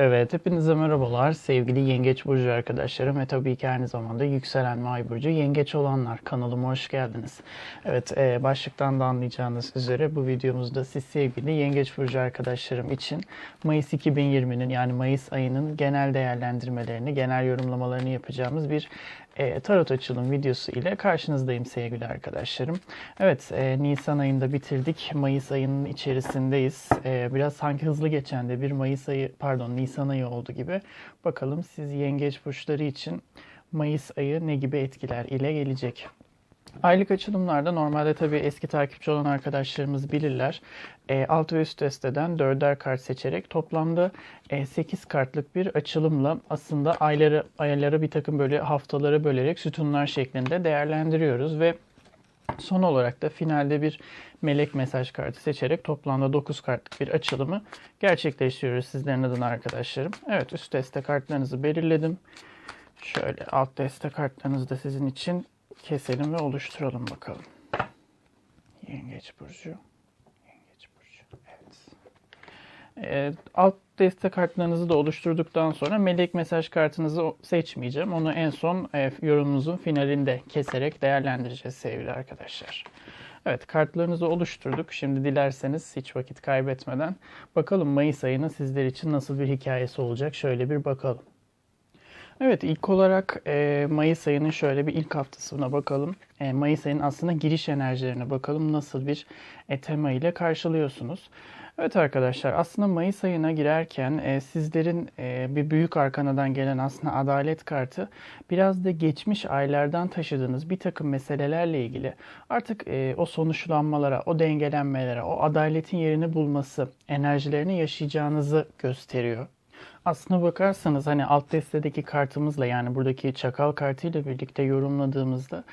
Evet, hepinize merhabalar sevgili Yengeç Burcu arkadaşlarım ve tabii ki aynı zamanda yükselen ve ay burcu Yengeç olanlar kanalıma hoş geldiniz. Evet, e, başlıktan da anlayacağınız üzere bu videomuzda siz sevgili Yengeç Burcu arkadaşlarım için Mayıs 2020'nin yani Mayıs ayının genel değerlendirmelerini, genel yorumlamalarını yapacağımız bir e, tarot açılım videosu ile karşınızdayım sevgili arkadaşlarım. Evet, e, Nisan ayında bitirdik. Mayıs ayının içerisindeyiz. E, biraz sanki hızlı geçen de bir Mayıs ayı, pardon Nisan ayı oldu gibi. Bakalım siz yengeç burçları için Mayıs ayı ne gibi etkiler ile gelecek? Aylık açılımlarda normalde tabii eski takipçi olan arkadaşlarımız bilirler. E, alt ve üst desteden dörder kart seçerek toplamda e, 8 kartlık bir açılımla aslında ayları ayları bir takım böyle haftalara bölerek sütunlar şeklinde değerlendiriyoruz ve son olarak da finalde bir melek mesaj kartı seçerek toplamda 9 kartlık bir açılımı gerçekleştiriyoruz sizlerin adına arkadaşlarım. Evet üst deste kartlarınızı belirledim. Şöyle alt deste kartlarınızı da sizin için keselim ve oluşturalım bakalım. Yengeç burcu. Yengeç burcu. Evet. Ee, alt deste kartlarınızı da oluşturduktan sonra melek mesaj kartınızı seçmeyeceğim. Onu en son e, yorumunuzun finalinde keserek değerlendireceğiz sevgili arkadaşlar. Evet kartlarınızı oluşturduk. Şimdi dilerseniz hiç vakit kaybetmeden bakalım Mayıs ayının sizler için nasıl bir hikayesi olacak. Şöyle bir bakalım. Evet ilk olarak e, Mayıs ayının şöyle bir ilk haftasına bakalım. E, Mayıs ayının aslında giriş enerjilerine bakalım nasıl bir e, tema ile karşılıyorsunuz. Evet arkadaşlar aslında Mayıs ayına girerken e, sizlerin e, bir büyük arkanadan gelen aslında adalet kartı biraz da geçmiş aylardan taşıdığınız bir takım meselelerle ilgili artık e, o sonuçlanmalara, o dengelenmelere, o adaletin yerini bulması enerjilerini yaşayacağınızı gösteriyor. Aslına bakarsanız hani alt destedeki kartımızla yani buradaki çakal kartıyla birlikte yorumladığımızda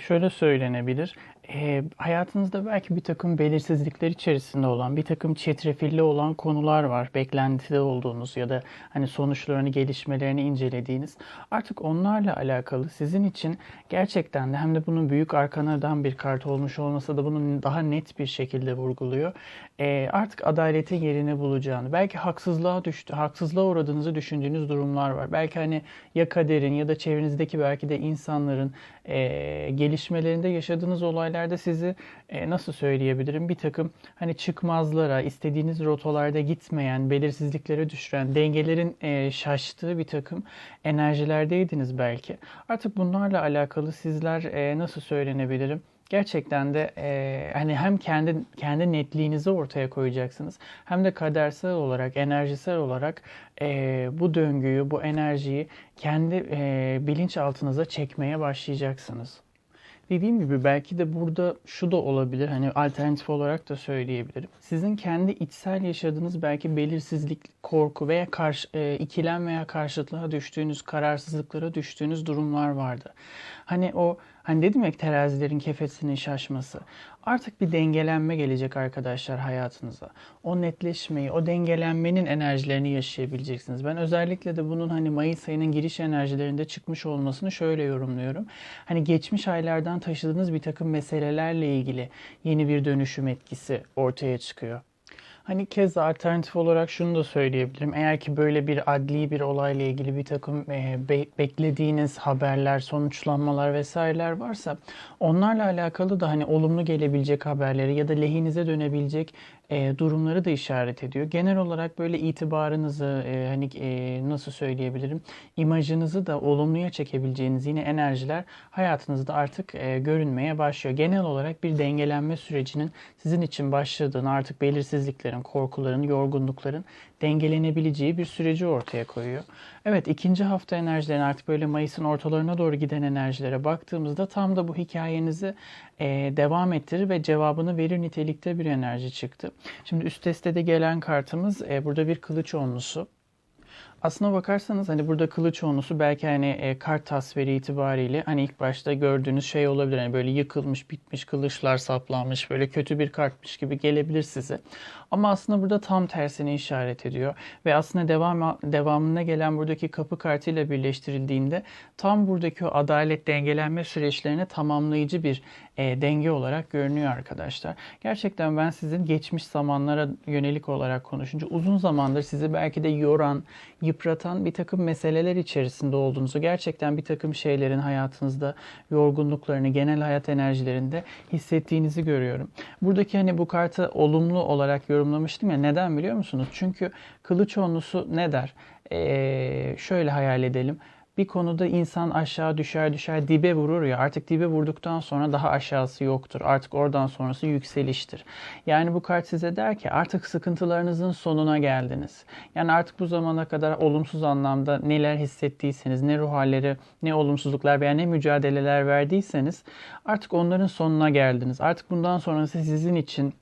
şöyle söylenebilir. E, hayatınızda belki bir takım belirsizlikler içerisinde olan, bir takım çetrefilli olan konular var. Beklentide olduğunuz ya da hani sonuçlarını, gelişmelerini incelediğiniz. Artık onlarla alakalı sizin için gerçekten de hem de bunun büyük arkanadan bir kart olmuş olmasa da bunun daha net bir şekilde vurguluyor. E, artık adaletin yerini bulacağını, belki haksızlığa düştü, haksızlığa uğradığınızı düşündüğünüz durumlar var. Belki hani ya kaderin ya da çevrenizdeki belki de insanların e, gelişmelerinde yaşadığınız olaylarda sizi e, nasıl söyleyebilirim bir takım hani çıkmazlara, istediğiniz rotalarda gitmeyen, belirsizliklere düşüren, dengelerin e, şaştığı bir takım enerjilerdeydiniz belki. Artık bunlarla alakalı sizler e, nasıl söylenebilirim? gerçekten de e, hani hem kendi kendi netliğinizi ortaya koyacaksınız hem de kadersel olarak enerjisel olarak e, bu döngüyü bu enerjiyi kendi e, bilinçaltınıza çekmeye başlayacaksınız. Dediğim gibi belki de burada şu da olabilir. Hani alternatif olarak da söyleyebilirim. Sizin kendi içsel yaşadığınız belki belirsizlik, korku veya karşı, e, ikilem veya karşıtlığa düştüğünüz, kararsızlıklara düştüğünüz durumlar vardı. Hani o hani dedim ya terazilerin kefesinin şaşması. Artık bir dengelenme gelecek arkadaşlar hayatınıza. O netleşmeyi, o dengelenmenin enerjilerini yaşayabileceksiniz. Ben özellikle de bunun hani Mayıs ayının giriş enerjilerinde çıkmış olmasını şöyle yorumluyorum. Hani geçmiş aylardan taşıdığınız bir takım meselelerle ilgili yeni bir dönüşüm etkisi ortaya çıkıyor. Hani kez alternatif olarak şunu da söyleyebilirim. Eğer ki böyle bir adli bir olayla ilgili bir takım e, be, beklediğiniz haberler, sonuçlanmalar vesaireler varsa onlarla alakalı da hani olumlu gelebilecek haberleri ya da lehinize dönebilecek e, durumları da işaret ediyor. Genel olarak böyle itibarınızı e, hani e, nasıl söyleyebilirim imajınızı da olumluya çekebileceğiniz yine enerjiler hayatınızda artık e, görünmeye başlıyor. Genel olarak bir dengelenme sürecinin sizin için başladığını artık belirsizliklerin, korkuların, yorgunlukların dengelenebileceği bir süreci ortaya koyuyor. Evet ikinci hafta enerjilerin artık böyle Mayıs'ın ortalarına doğru giden enerjilere baktığımızda tam da bu hikayenizi e, devam ettirir ve cevabını verir nitelikte bir enerji çıktı. Şimdi üst destede gelen kartımız e, burada bir kılıç onlusu. Aslına bakarsanız hani burada kılıç onlusu belki hani e, kart tasviri itibariyle hani ilk başta gördüğünüz şey olabilir. Hani böyle yıkılmış, bitmiş, kılıçlar saplanmış, böyle kötü bir kartmış gibi gelebilir size. Ama aslında burada tam tersini işaret ediyor. Ve aslında devam devamına gelen buradaki kapı kartıyla birleştirildiğinde tam buradaki o adalet dengelenme süreçlerini tamamlayıcı bir e, denge olarak görünüyor arkadaşlar. Gerçekten ben sizin geçmiş zamanlara yönelik olarak konuşunca uzun zamandır sizi belki de yoran, yıpratan bir takım meseleler içerisinde olduğunuzu, gerçekten bir takım şeylerin hayatınızda yorgunluklarını, genel hayat enerjilerinde hissettiğinizi görüyorum. Buradaki hani bu kartı olumlu olarak yorumlamıştım ya neden biliyor musunuz? Çünkü kılıç onlusu ne der? Ee, şöyle hayal edelim bir konuda insan aşağı düşer düşer dibe vurur ya artık dibe vurduktan sonra daha aşağısı yoktur. Artık oradan sonrası yükseliştir. Yani bu kart size der ki artık sıkıntılarınızın sonuna geldiniz. Yani artık bu zamana kadar olumsuz anlamda neler hissettiyseniz, ne ruh halleri, ne olumsuzluklar veya ne mücadeleler verdiyseniz artık onların sonuna geldiniz. Artık bundan sonrası sizin için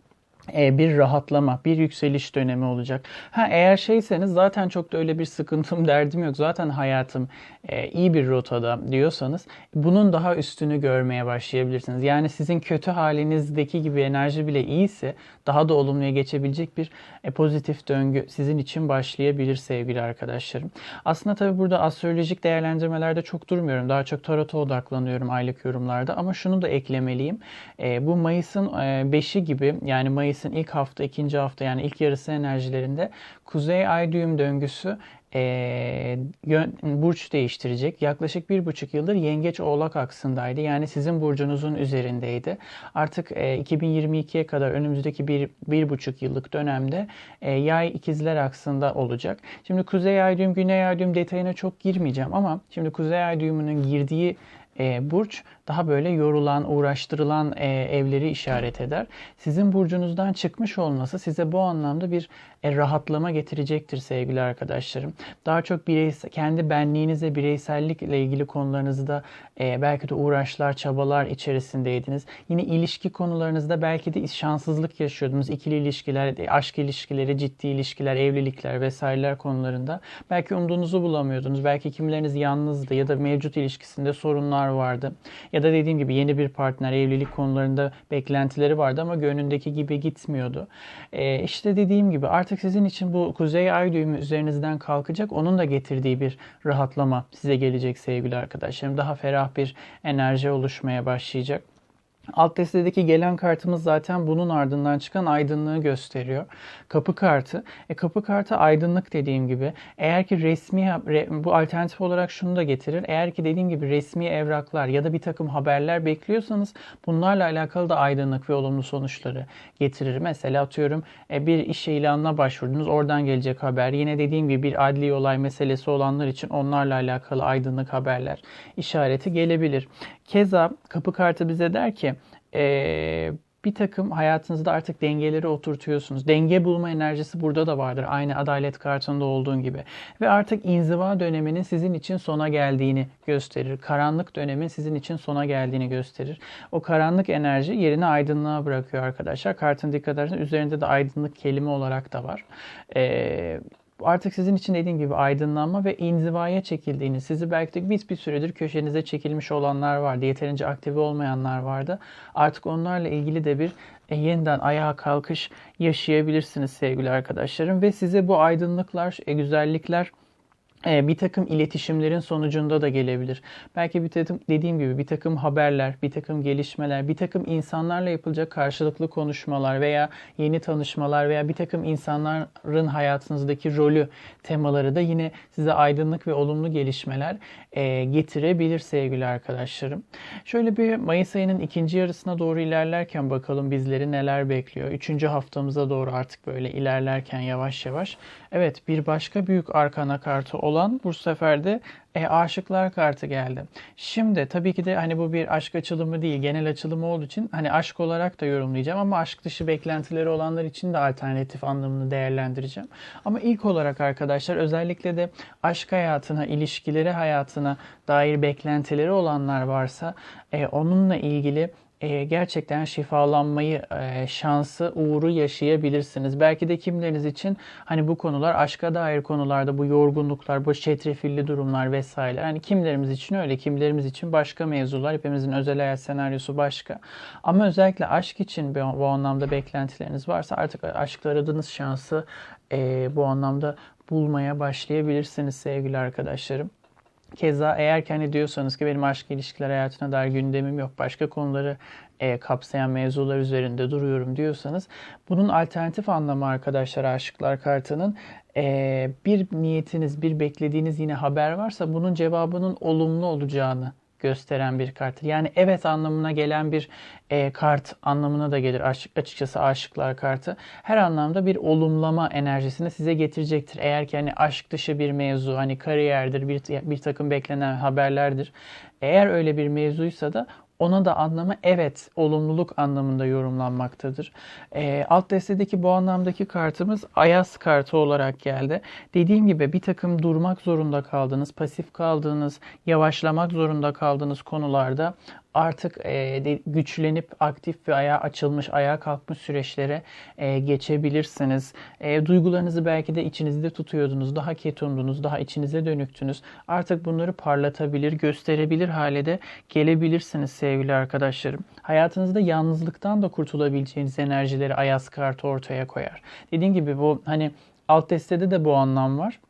bir rahatlama, bir yükseliş dönemi olacak. Ha eğer şeyseniz zaten çok da öyle bir sıkıntım, derdim yok. Zaten hayatım e, iyi bir rotada diyorsanız bunun daha üstünü görmeye başlayabilirsiniz. Yani sizin kötü halinizdeki gibi enerji bile iyiyse daha da olumluya geçebilecek bir e, pozitif döngü sizin için başlayabilir sevgili arkadaşlarım. Aslında tabi burada astrolojik değerlendirmelerde çok durmuyorum. Daha çok tarota odaklanıyorum aylık yorumlarda ama şunu da eklemeliyim. E, bu Mayıs'ın 5'i gibi yani Mayıs Mayıs'ın ilk hafta, ikinci hafta yani ilk yarısı enerjilerinde Kuzey Ay düğüm döngüsü e, yön, burç değiştirecek. Yaklaşık bir buçuk yıldır Yengeç Oğlak aksındaydı. Yani sizin burcunuzun üzerindeydi. Artık e, 2022'ye kadar önümüzdeki bir, bir buçuk yıllık dönemde e, Yay ikizler aksında olacak. Şimdi Kuzey Ay düğüm, Güney Ay düğüm detayına çok girmeyeceğim ama şimdi Kuzey Ay düğümünün girdiği e, burç daha böyle yorulan, uğraştırılan e, evleri işaret eder. Sizin burcunuzdan çıkmış olması size bu anlamda bir e, rahatlama getirecektir sevgili arkadaşlarım. Daha çok bireysel, kendi benliğinize, bireysellikle ilgili konularınızda e, belki de uğraşlar, çabalar içerisindeydiniz. Yine ilişki konularınızda belki de şanssızlık yaşıyordunuz. İkili ilişkiler, aşk ilişkileri, ciddi ilişkiler, evlilikler vesaireler konularında. Belki umduğunuzu bulamıyordunuz. Belki kimileriniz yalnızdı ya da mevcut ilişkisinde sorunlar vardı. Ya da dediğim gibi yeni bir partner, evlilik konularında beklentileri vardı ama gönlündeki gibi gitmiyordu. E, işte dediğim gibi artık sizin için bu kuzey ay düğümü üzerinizden kalkacak. Onun da getirdiği bir rahatlama size gelecek sevgili arkadaşlarım. Daha ferah bir enerji oluşmaya başlayacak. Alt destedeki gelen kartımız zaten bunun ardından çıkan aydınlığı gösteriyor. Kapı kartı. E, kapı kartı aydınlık dediğim gibi. Eğer ki resmi bu alternatif olarak şunu da getirir. Eğer ki dediğim gibi resmi evraklar ya da bir takım haberler bekliyorsanız bunlarla alakalı da aydınlık ve olumlu sonuçları getirir. Mesela atıyorum e, bir iş ilanına başvurdunuz. Oradan gelecek haber. Yine dediğim gibi bir adli olay meselesi olanlar için onlarla alakalı aydınlık haberler işareti gelebilir. Keza kapı kartı bize der ki e, bir takım hayatınızda artık dengeleri oturtuyorsunuz. Denge bulma enerjisi burada da vardır. Aynı adalet kartında olduğun gibi. Ve artık inziva döneminin sizin için sona geldiğini gösterir. Karanlık dönemin sizin için sona geldiğini gösterir. O karanlık enerji yerini aydınlığa bırakıyor arkadaşlar. Kartın dikkat ederseniz üzerinde de aydınlık kelime olarak da var. Ee, artık sizin için dediğim gibi aydınlanma ve inzivaya çekildiğiniz, sizi belki de biz bir süredir köşenize çekilmiş olanlar vardı, yeterince aktive olmayanlar vardı. Artık onlarla ilgili de bir e, yeniden ayağa kalkış yaşayabilirsiniz sevgili arkadaşlarım ve size bu aydınlıklar, e, güzellikler bir takım iletişimlerin sonucunda da gelebilir. Belki bir takım dediğim gibi bir takım haberler, bir takım gelişmeler, bir takım insanlarla yapılacak karşılıklı konuşmalar veya yeni tanışmalar veya bir takım insanların hayatınızdaki rolü temaları da yine size aydınlık ve olumlu gelişmeler e, getirebilir sevgili arkadaşlarım. Şöyle bir Mayıs ayının ikinci yarısına doğru ilerlerken bakalım bizleri neler bekliyor. Üçüncü haftamıza doğru artık böyle ilerlerken yavaş yavaş. Evet bir başka büyük arkana kartı olan bu sefer de e, aşıklar kartı geldi. Şimdi tabii ki de hani bu bir aşk açılımı değil, genel açılımı olduğu için hani aşk olarak da yorumlayacağım ama aşk dışı beklentileri olanlar için de alternatif anlamını değerlendireceğim. Ama ilk olarak arkadaşlar özellikle de aşk hayatına, ilişkileri hayatına dair beklentileri olanlar varsa e, onunla ilgili e, gerçekten şifalanmayı e, şansı, uğuru yaşayabilirsiniz. Belki de kimleriniz için hani bu konular aşka dair konularda bu yorgunluklar, bu çetrefilli durumlar vesaire. Hani kimlerimiz için öyle, kimlerimiz için başka mevzular. Hepimizin özel hayat senaryosu başka. Ama özellikle aşk için bu, anlamda beklentileriniz varsa artık aşkta aradığınız şansı e, bu anlamda bulmaya başlayabilirsiniz sevgili arkadaşlarım. Keza eğer ki hani diyorsanız ki benim aşk ilişkiler hayatına dair gündemim yok, başka konuları e, kapsayan mevzular üzerinde duruyorum diyorsanız bunun alternatif anlamı arkadaşlar aşıklar kartının e, bir niyetiniz, bir beklediğiniz yine haber varsa bunun cevabının olumlu olacağını gösteren bir karttır. Yani evet anlamına gelen bir e, kart anlamına da gelir açıkçası aşıklar kartı. Her anlamda bir olumlama enerjisini size getirecektir. Eğer ki hani aşk dışı bir mevzu, hani kariyerdir, bir, bir takım beklenen haberlerdir. Eğer öyle bir mevzuysa da ona da anlamı evet, olumluluk anlamında yorumlanmaktadır. E, alt destedeki bu anlamdaki kartımız Ayas kartı olarak geldi. Dediğim gibi bir takım durmak zorunda kaldığınız, pasif kaldığınız, yavaşlamak zorunda kaldığınız konularda artık e, güçlenip aktif ve ayağa açılmış, ayağa kalkmış süreçlere e, geçebilirsiniz. E, duygularınızı belki de içinizde tutuyordunuz, daha ketundunuz, daha içinize dönüktünüz. Artık bunları parlatabilir, gösterebilir hale de gelebilirsiniz sevgili arkadaşlarım. Hayatınızda yalnızlıktan da kurtulabileceğiniz enerjileri Ayas kartı ortaya koyar. Dediğim gibi bu hani alt destede de bu anlam var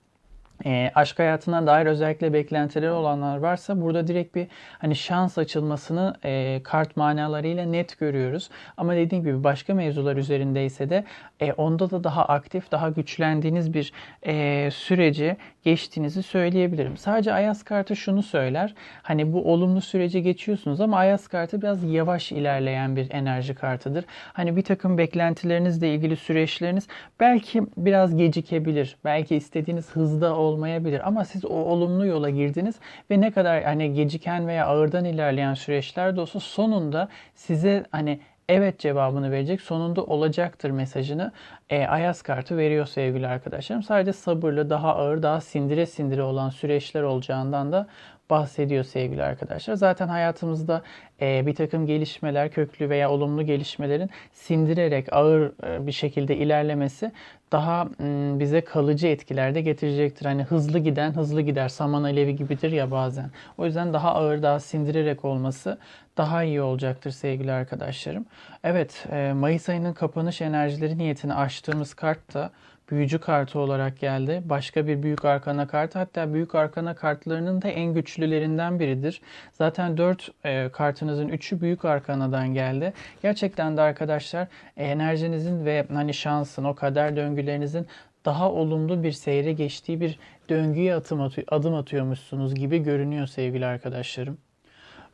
e, aşk hayatına dair özellikle beklentileri olanlar varsa burada direkt bir hani şans açılmasını e, kart manalarıyla net görüyoruz. Ama dediğim gibi başka mevzular üzerindeyse de e, onda da daha aktif, daha güçlendiğiniz bir e, süreci geçtiğinizi söyleyebilirim. Sadece Ayas kartı şunu söyler. Hani bu olumlu sürece geçiyorsunuz ama Ayas kartı biraz yavaş ilerleyen bir enerji kartıdır. Hani bir takım beklentilerinizle ilgili süreçleriniz belki biraz gecikebilir. Belki istediğiniz hızda olmayabilir ama siz o olumlu yola girdiniz ve ne kadar hani geciken veya ağırdan ilerleyen süreçler de olsa sonunda size hani evet cevabını verecek. Sonunda olacaktır mesajını e, Ayas kartı veriyor sevgili arkadaşlarım. Sadece sabırlı, daha ağır, daha sindire sindire olan süreçler olacağından da bahsediyor sevgili arkadaşlar. Zaten hayatımızda e, bir takım gelişmeler, köklü veya olumlu gelişmelerin sindirerek ağır e, bir şekilde ilerlemesi daha m, bize kalıcı etkiler de getirecektir. Hani hızlı giden hızlı gider. Saman alevi gibidir ya bazen. O yüzden daha ağır, daha sindirerek olması daha iyi olacaktır sevgili arkadaşlarım. Evet, e, Mayıs ayının kapanış enerjileri niyetini açtığımız kart da büyücü kartı olarak geldi. Başka bir büyük arkana kartı hatta büyük arkana kartlarının da en güçlülerinden biridir. Zaten 4 e, kartınızın 3'ü büyük arkanadan geldi. Gerçekten de arkadaşlar enerjinizin ve hani şansın o kader döngülerinizin daha olumlu bir seyre geçtiği bir döngüye adım, atıyor, adım atıyormuşsunuz gibi görünüyor sevgili arkadaşlarım.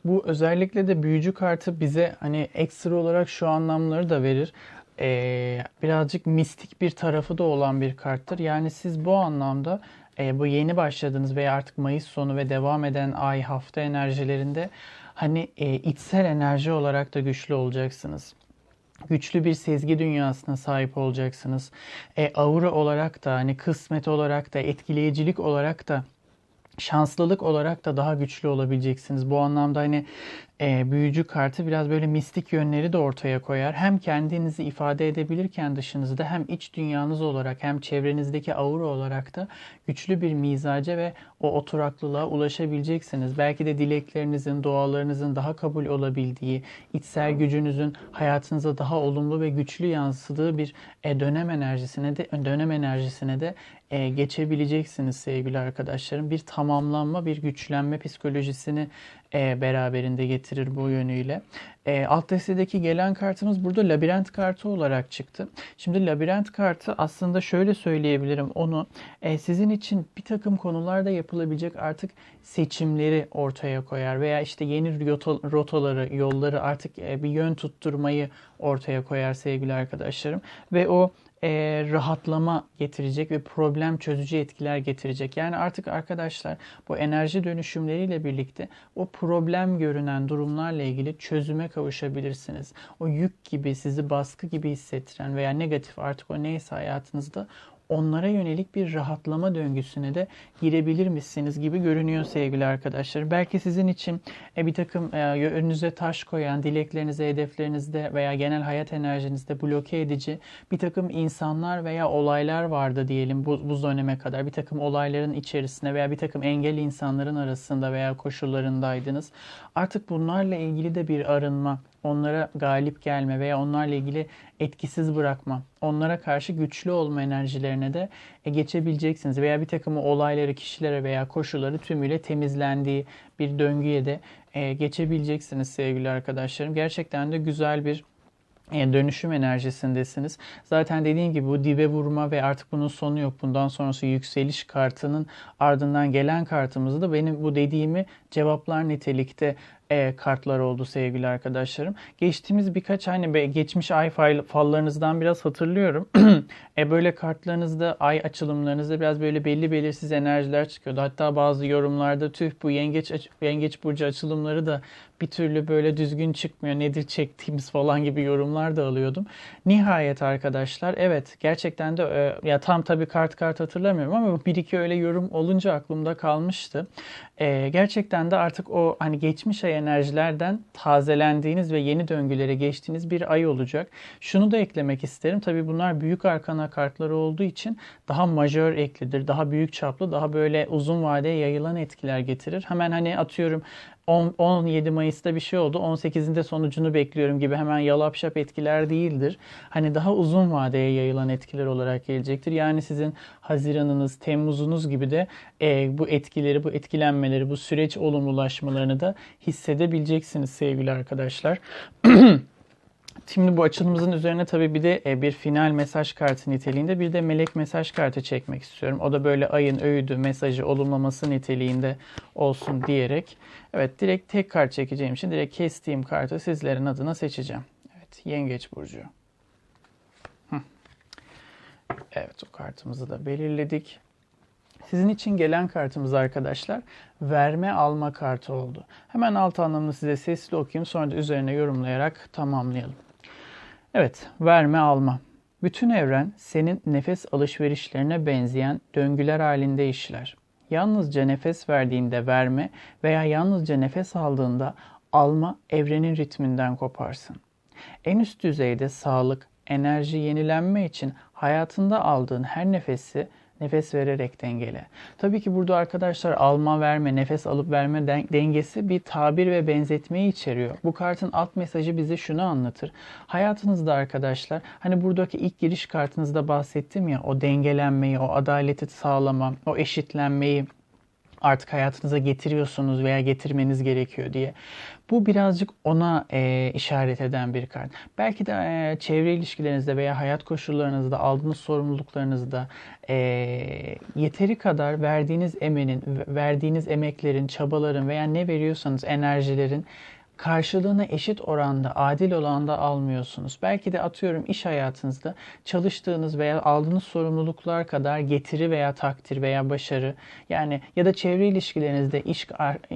Bu özellikle de büyücü kartı bize hani ekstra olarak şu anlamları da verir e, birazcık mistik bir tarafı da olan bir karttır. Yani siz bu anlamda e, bu yeni başladığınız veya artık Mayıs sonu ve devam eden ay hafta enerjilerinde hani e, içsel enerji olarak da güçlü olacaksınız güçlü bir sezgi dünyasına sahip olacaksınız. E, aura olarak da hani kısmet olarak da etkileyicilik olarak da şanslılık olarak da daha güçlü olabileceksiniz. Bu anlamda hani e, büyücü kartı biraz böyle mistik yönleri de ortaya koyar. Hem kendinizi ifade edebilirken dışınızda hem iç dünyanız olarak hem çevrenizdeki aura olarak da güçlü bir mizaca ve o oturaklılığa ulaşabileceksiniz. Belki de dileklerinizin, dualarınızın daha kabul olabildiği, içsel gücünüzün hayatınıza daha olumlu ve güçlü yansıdığı bir e, dönem enerjisine de dönem enerjisine de e, geçebileceksiniz sevgili arkadaşlarım. Bir tamamlanma, bir güçlenme psikolojisini e, beraberinde getirir bu yönüyle. E, alt destedeki gelen kartımız burada labirent kartı olarak çıktı. Şimdi labirent kartı aslında şöyle söyleyebilirim onu e, sizin için bir takım konularda yapılabilecek artık seçimleri ortaya koyar veya işte yeni rotaları, yolları artık e, bir yön tutturmayı ortaya koyar sevgili arkadaşlarım. Ve o e, rahatlama getirecek ve problem çözücü etkiler getirecek. Yani artık arkadaşlar bu enerji dönüşümleriyle birlikte o problem görünen durumlarla ilgili çözüme kavuşabilirsiniz. O yük gibi sizi baskı gibi hissettiren veya negatif artık o neyse hayatınızda onlara yönelik bir rahatlama döngüsüne de girebilir misiniz gibi görünüyor sevgili arkadaşlar. Belki sizin için e, bir takım e, önünüze taş koyan, dileklerinize, hedeflerinizde veya genel hayat enerjinizde bloke edici bir takım insanlar veya olaylar vardı diyelim bu, bu döneme kadar. Bir takım olayların içerisinde veya bir takım engel insanların arasında veya koşullarındaydınız. Artık bunlarla ilgili de bir arınma, onlara galip gelme veya onlarla ilgili etkisiz bırakma, onlara karşı güçlü olma enerjilerine de e, geçebileceksiniz. Veya bir takım olayları, kişilere veya koşulları tümüyle temizlendiği bir döngüye de e, geçebileceksiniz sevgili arkadaşlarım. Gerçekten de güzel bir e, dönüşüm enerjisindesiniz. Zaten dediğim gibi bu dibe vurma ve artık bunun sonu yok. Bundan sonrası yükseliş kartının ardından gelen kartımızda benim bu dediğimi cevaplar nitelikte e, kartlar oldu sevgili arkadaşlarım. Geçtiğimiz birkaç hani geçmiş ay fallarınızdan biraz hatırlıyorum. e, böyle kartlarınızda ay açılımlarınızda biraz böyle belli belirsiz enerjiler çıkıyordu. Hatta bazı yorumlarda tüh bu yengeç yengeç burcu açılımları da bir türlü böyle düzgün çıkmıyor. Nedir çektiğimiz falan gibi yorumlar da alıyordum. Nihayet arkadaşlar evet gerçekten de e, ya tam tabii kart kart hatırlamıyorum ama bir iki öyle yorum olunca aklımda kalmıştı. E, gerçekten de artık o hani geçmiş ay enerjilerden tazelendiğiniz ve yeni döngülere geçtiğiniz bir ay olacak. Şunu da eklemek isterim. Tabii bunlar büyük arkana kartları olduğu için daha majör eklidir. Daha büyük çaplı, daha böyle uzun vadeye yayılan etkiler getirir. Hemen hani atıyorum 10, 17 Mayıs'ta bir şey oldu. 18'inde sonucunu bekliyorum gibi hemen yalapşap etkiler değildir. Hani daha uzun vadeye yayılan etkiler olarak gelecektir. Yani sizin Haziranınız, Temmuzunuz gibi de e, bu etkileri, bu etkilenmeleri, bu süreç olumlulaşmalarını da hissedebileceksiniz sevgili arkadaşlar. Şimdi bu açılımımızın üzerine tabii bir de e, bir final mesaj kartı niteliğinde bir de melek mesaj kartı çekmek istiyorum. O da böyle ayın öğüdü, mesajı, olumlaması niteliğinde olsun diyerek. Evet direkt tek kart çekeceğim için direkt kestiğim kartı sizlerin adına seçeceğim. Evet Yengeç Burcu. Evet o kartımızı da belirledik. Sizin için gelen kartımız arkadaşlar verme alma kartı oldu. Hemen alt anlamını size sesli okuyayım sonra da üzerine yorumlayarak tamamlayalım. Evet, verme alma. Bütün evren senin nefes alışverişlerine benzeyen döngüler halinde işler. Yalnızca nefes verdiğinde verme veya yalnızca nefes aldığında alma evrenin ritminden koparsın. En üst düzeyde sağlık, enerji, yenilenme için hayatında aldığın her nefesi nefes vererek dengele. Tabii ki burada arkadaşlar alma verme, nefes alıp verme dengesi bir tabir ve benzetmeyi içeriyor. Bu kartın alt mesajı bize şunu anlatır. Hayatınızda arkadaşlar hani buradaki ilk giriş kartınızda bahsettim ya o dengelenmeyi, o adaleti sağlama, o eşitlenmeyi artık hayatınıza getiriyorsunuz veya getirmeniz gerekiyor diye. Bu birazcık ona e, işaret eden bir kart. Belki de e, çevre ilişkilerinizde veya hayat koşullarınızda aldığınız sorumluluklarınızda e, yeteri kadar verdiğiniz emenin, verdiğiniz emeklerin, çabaların veya ne veriyorsanız enerjilerin karşılığını eşit oranda, adil olanda almıyorsunuz. Belki de atıyorum iş hayatınızda çalıştığınız veya aldığınız sorumluluklar kadar getiri veya takdir veya başarı yani ya da çevre ilişkilerinizde, iş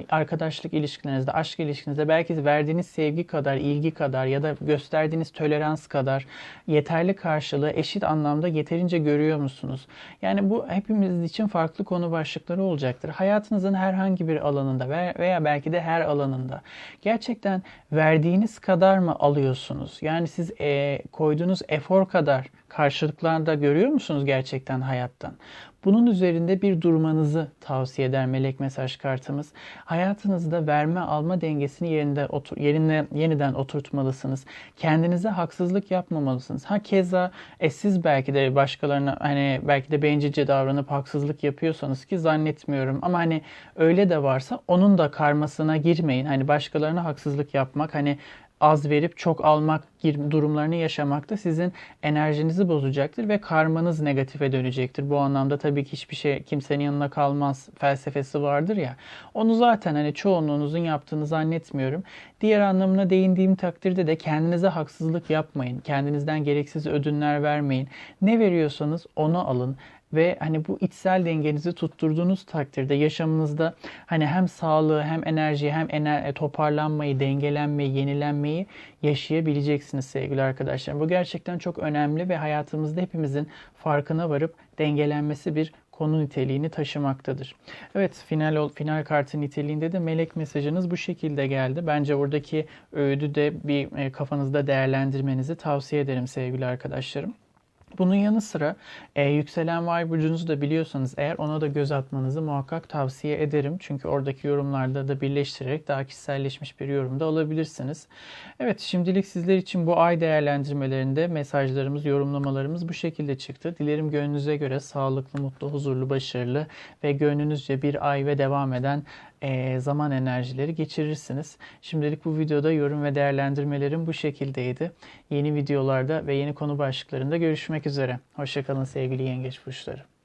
arkadaşlık ilişkilerinizde, aşk ilişkinizde belki verdiğiniz sevgi kadar, ilgi kadar ya da gösterdiğiniz tolerans kadar yeterli karşılığı eşit anlamda yeterince görüyor musunuz? Yani bu hepimiz için farklı konu başlıkları olacaktır. Hayatınızın herhangi bir alanında veya belki de her alanında. Gerçekten gerçekten verdiğiniz kadar mı alıyorsunuz? Yani siz e, koyduğunuz efor kadar karşılıklarda görüyor musunuz gerçekten hayattan? Bunun üzerinde bir durmanızı tavsiye eder melek mesaj kartımız. Hayatınızda verme alma dengesini yerinde otur, yerine yeniden oturtmalısınız. Kendinize haksızlık yapmamalısınız. Ha keza e, belki de başkalarına hani belki de bencilce davranıp haksızlık yapıyorsanız ki zannetmiyorum ama hani öyle de varsa onun da karmasına girmeyin. Hani başkalarına haksızlık yapmak hani az verip çok almak durumlarını yaşamak da sizin enerjinizi bozacaktır ve karmanız negatife dönecektir. Bu anlamda tabii ki hiçbir şey kimsenin yanına kalmaz felsefesi vardır ya. Onu zaten hani çoğunluğunuzun yaptığını zannetmiyorum. Diğer anlamına değindiğim takdirde de kendinize haksızlık yapmayın. Kendinizden gereksiz ödünler vermeyin. Ne veriyorsanız onu alın ve hani bu içsel dengenizi tutturduğunuz takdirde yaşamınızda hani hem sağlığı hem enerjiyi hem ener e, toparlanmayı, dengelenmeyi, yenilenmeyi yaşayabileceksiniz sevgili arkadaşlar. Bu gerçekten çok önemli ve hayatımızda hepimizin farkına varıp dengelenmesi bir konu niteliğini taşımaktadır. Evet final final kartı niteliğinde de melek mesajınız bu şekilde geldi. Bence oradaki öğüdü de bir e, kafanızda değerlendirmenizi tavsiye ederim sevgili arkadaşlarım. Bunun yanı sıra e, yükselen vay burcunuzu da biliyorsanız eğer ona da göz atmanızı muhakkak tavsiye ederim. Çünkü oradaki yorumlarda da birleştirerek daha kişiselleşmiş bir yorumda alabilirsiniz. Evet şimdilik sizler için bu ay değerlendirmelerinde mesajlarımız, yorumlamalarımız bu şekilde çıktı. Dilerim gönlünüze göre sağlıklı, mutlu, huzurlu, başarılı ve gönlünüzce bir ay ve devam eden e, zaman enerjileri geçirirsiniz. Şimdilik bu videoda yorum ve değerlendirmelerim bu şekildeydi. Yeni videolarda ve yeni konu başlıklarında görüşmek üzere. Hoşçakalın sevgili yengeç burçları.